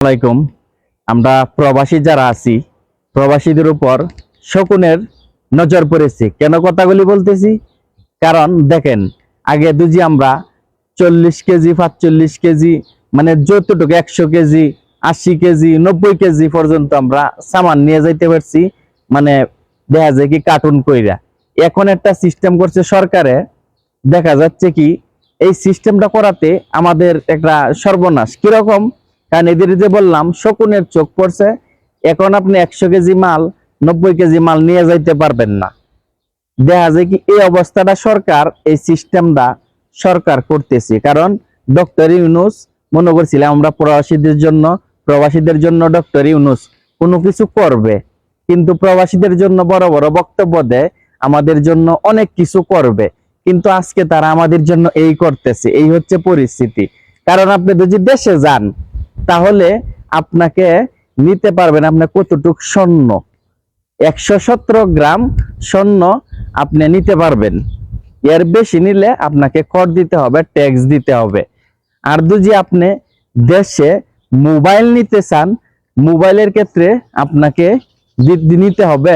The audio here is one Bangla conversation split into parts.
আলাইকুম। আমরা প্রবাসী যারা আছি, প্রবাসীদের উপর শকুনের নজর পড়েছে। কেন কথাগুলি বলতেছি? কারণ দেখেন, আগে দুজি আমরা চল্লিশ কেজি পাঁচচল্লিশ কেজি মানে যতটুকু একশো কেজি, আশি কেজি, নব্বই কেজি পর্যন্ত আমরা সামান নিয়ে যাইতে পারছি। মানে দেখা যায় কি কার্টুন কইরা। এখন একটা সিস্টেম করছে সরকারে, দেখা যাচ্ছে কি এই সিস্টেমটা করাতে আমাদের একটা সর্বনাশ। কীরকম? কারণ এদের যে বললাম, শকুনের চোখ পড়ছে, এখন আপনি একশো কেজি মাল, নব্বই কেজি মাল নিয়ে যাইতে পারবেন না। দেখা যায় কি, এই অবস্থাটা সরকার, এই সিস্টেমটা সরকার করতেছে। কারণ ডক্টর ইউনুস, মনে করছিলাম আমরা প্রবাসীদের জন্য প্রবাসীদের জন্য ডক্টর ইউনুস কোনো কিছু করবে। কিন্তু প্রবাসীদের জন্য বড় বড় বক্তব্য দেয়, আমাদের জন্য অনেক কিছু করবে। কিন্তু আজকে তারা আমাদের জন্য এই করতেছে, এই হচ্ছে পরিস্থিতি। কারণ আপনি যদি দেশে যান তাহলে আপনাকে নিতে পারবেন আপনার কতটুক স্বর্ণ? একশো সতেরো গ্রাম স্বর্ণ আপনি নিতে পারবেন। এর বেশি নিলে আপনাকে কর দিতে হবে ট্যাক্স দিতে হবে। আর যদি আপনি দেশে মোবাইল নিতে চান মোবাইলের ক্ষেত্রে আপনাকে নিতে হবে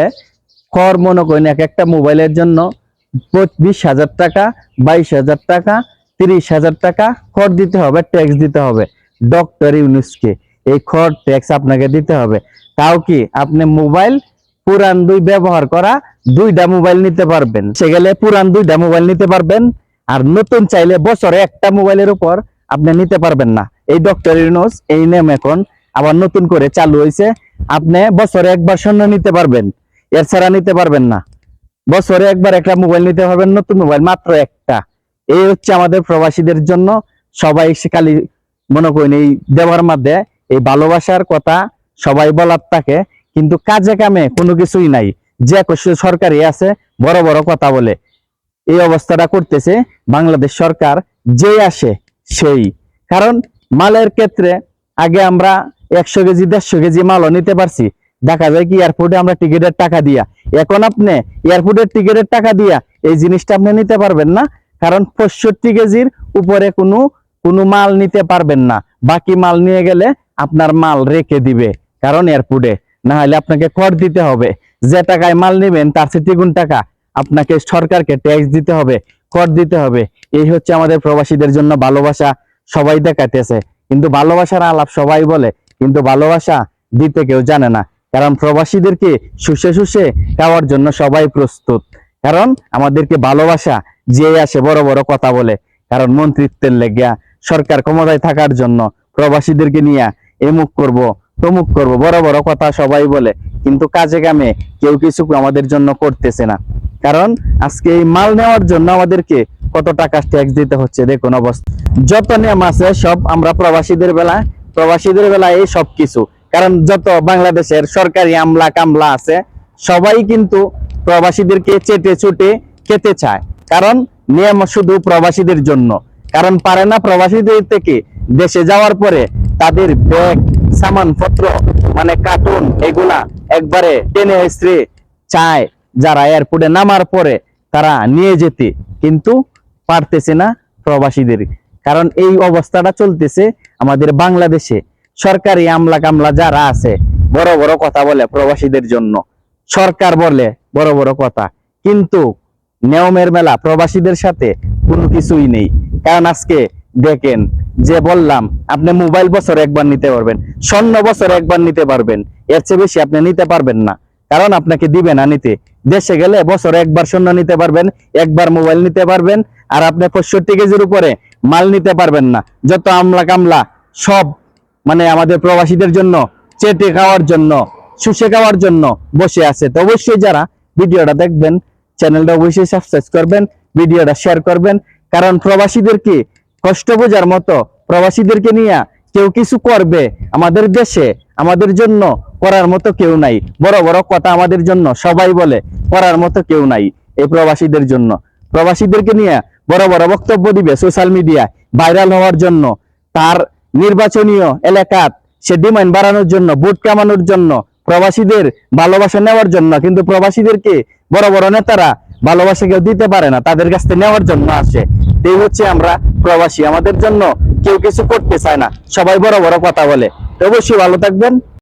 কর মনে করেন এক একটা মোবাইলের জন্য বিশ হাজার টাকা, বাইশ হাজার টাকা, তিরিশ হাজার টাকা কর দিতে হবে ট্যাক্স দিতে হবে। ডক্টর ইউনুসকে। এই খর ট্যাক্স আপনাকে দিতে হবে। তাও কি আপনি মোবাইল পুরান দুই ব্যবহার করা, দুইটা মোবাইল নিতে পারবেন। সে গেলে পুরান দুইটা মোবাইল নিতে পারবেন। আর নতুন চাইলে বছরে একটা মোবাইলের উপর আপনি নিতে পারবেন না। এই ডক্টর ইউনুস, এই নেম এখন আবার নতুন করে চালু হয়েছে আপনি বছরে একবার স্বর্ণ নিতে পারবেন। এর ছাড়া নিতে পারবেন না। বছরে একবার একটা মোবাইল নিতে পারবেন নতুন মোবাইল মাত্র একটা। এই হচ্ছে আমাদের প্রবাসীদের জন্য সবাই খালি মনে করেন এই দেওয়ার মধ্যে এই ভালোবাসার কথা সবাই বলার থাকে, কিন্তু কাজে কামে কোনো কিছুই নাই। যে সরকারি আছে, বড় বড় কথা বলে। এই অবস্থাটা করতেছে বাংলাদেশ সরকার যে আসে সেই। কারণ মালের ক্ষেত্রে আগে আমরা একশো কেজি, দেড়শো কেজি মালও নিতে পারছি। দেখা যায় কি এয়ারপোর্টে আমরা টিকিটের টাকা দিয়া। এখন আপনি এয়ারপোর্টের টিকিটের টাকা দিয়া এই জিনিসটা আপনি নিতে পারবেন না। কারণ পঁয়ষট্টি কেজির উপরে কোনো কোনো মাল নিতে পারবেন না। বাকি মাল নিয়ে গেলে আপনার মাল রেখে দিবে কারণ এয়ারপোর্টে না হলে আপনাকে কর দিতে হবে। যে টাকায় মাল নেবেন তার চেয়ে দ্বিগুণ টাকা আপনাকে সরকারকে ট্যাক্স দিতে হবে, কর দিতে হবে। এই হচ্ছে আমাদের প্রবাসীদের জন্য ভালোবাসা, সবাই দেখাতেছে কিন্তু ভালোবাসার আলাপ সবাই বলে, কিন্তু ভালোবাসা দিতে কেউ জানে না। কারণ প্রবাসীদেরকে শুষে শুষে খাওয়ার জন্য সবাই প্রস্তুত। কারণ আমাদেরকে ভালোবাসা যে আসে বড় বড় কথা বলে। কারণ মন্ত্রিত্বের লেগিয়া সরকার ক্ষমতায় থাকার জন্য প্রবাসীদেরকে নিয়ে এমুক করব তমুক করব, বড় বড় কথা সবাই বলে, কিন্তু কাজে কামে কেউ কিছু আমাদের জন্য করতেছে না। কারণ আজকে এই মাল নেওয়ার জন্য আমাদেরকে কত টাকা ট্যাক্স দিতে হচ্ছে, দেখুন অবস্থা। যত নিয়ম আছে সব আমরা প্রবাসীদের বেলায় প্রবাসীদের বেলায় এই সব কিছু। কারণ যত বাংলাদেশের সরকারি আমলা কামলা আছে, সবাই কিন্তু প্রবাসীদেরকে চেটে চুটে খেতে চায়। কারণ নিয়ম শুধু প্রবাসীদের জন্য। কারণ পারে না প্রবাসীদের থেকে। দেশে যাওয়ার পরে তাদের ব্যাগ, সামানপত্র মানে কার্টুন এগুলা একবারে টেনে এসে চায়। যারা এয়ারপোর্টে নামার পরে তারা নিয়ে যেতে, কিন্তু পারতেছে না প্রবাসীদের। কারণ এই অবস্থাটা চলতেছে আমাদের বাংলাদেশে। সরকারি আমলা কামলা যারা আছে, বড় বড় কথা বলে প্রবাসীদের জন্য। সরকার বলে বড় বড় কথা। কিন্তু নিয়মের মেলা প্রবাসীদের সাথে কোনো কিছুই নেই। কারণ আজকে দেখেন যে বললাম, আপনি মোবাইল বছর একবার নিতে পারবেন, স্বর্ণ বছর একবার নিতে পারবেন, এর চেয়ে বেশি আপনি নিতে পারবেন না। কারণ আপনাকে দিবে না নিতে। দেশে গেলে বছর একবার স্বর্ণ নিতে পারবেন, একবার মোবাইল নিতে পারবেন, আর আপনি পঁয়ষট্টি কেজির উপরে মাল নিতে পারবেন না। যত আমলা কামলা সব মানে আমাদের প্রবাসীদের জন্য, চেটে খাওয়ার জন্য, শুষে খাওয়ার জন্য বসে আছে। তো অবশ্যই যারা ভিডিওটা দেখবেন, চ্যানেলটা অবশ্যই সাবস্ক্রাইব করবেন, ভিডিওটা শেয়ার করবেন কারণ প্রবাসীদেরকে কষ্ট বোঝার মতো প্রবাসীদেরকে নিয়ে কেউ কিছু করবে আমাদের দেশে, আমাদের জন্য করার মতো কেউ নাই। বড় বড় কথা আমাদের জন্য সবাই বলে, করার মতো কেউ নাই এই প্রবাসীদের জন্য। প্রবাসীদেরকে নিয়ে বড় বড় বক্তব্য দিবে সোশ্যাল মিডিয়ায় ভাইরাল হওয়ার জন্য। তার নির্বাচনীয় এলাকাত সে ডিমান্ড বাড়ানোর জন্য, ভোট কামানোর জন্য, প্রবাসীদের ভালোবাসা নেওয়ার জন্য। কিন্তু প্রবাসীদেরকে বড় বড় নেতারা ভালোবাসা কেউ দিতে পারে না, তাদের কাছ থেকে নেওয়ার জন্য আসে। এই হচ্ছে আমরা প্রবাসী। আমাদের জন্য কেউ কিছু করতে চায় না। সবাই বড় বড় কথা বলে। অবশ্যই ভালো থাকবেন।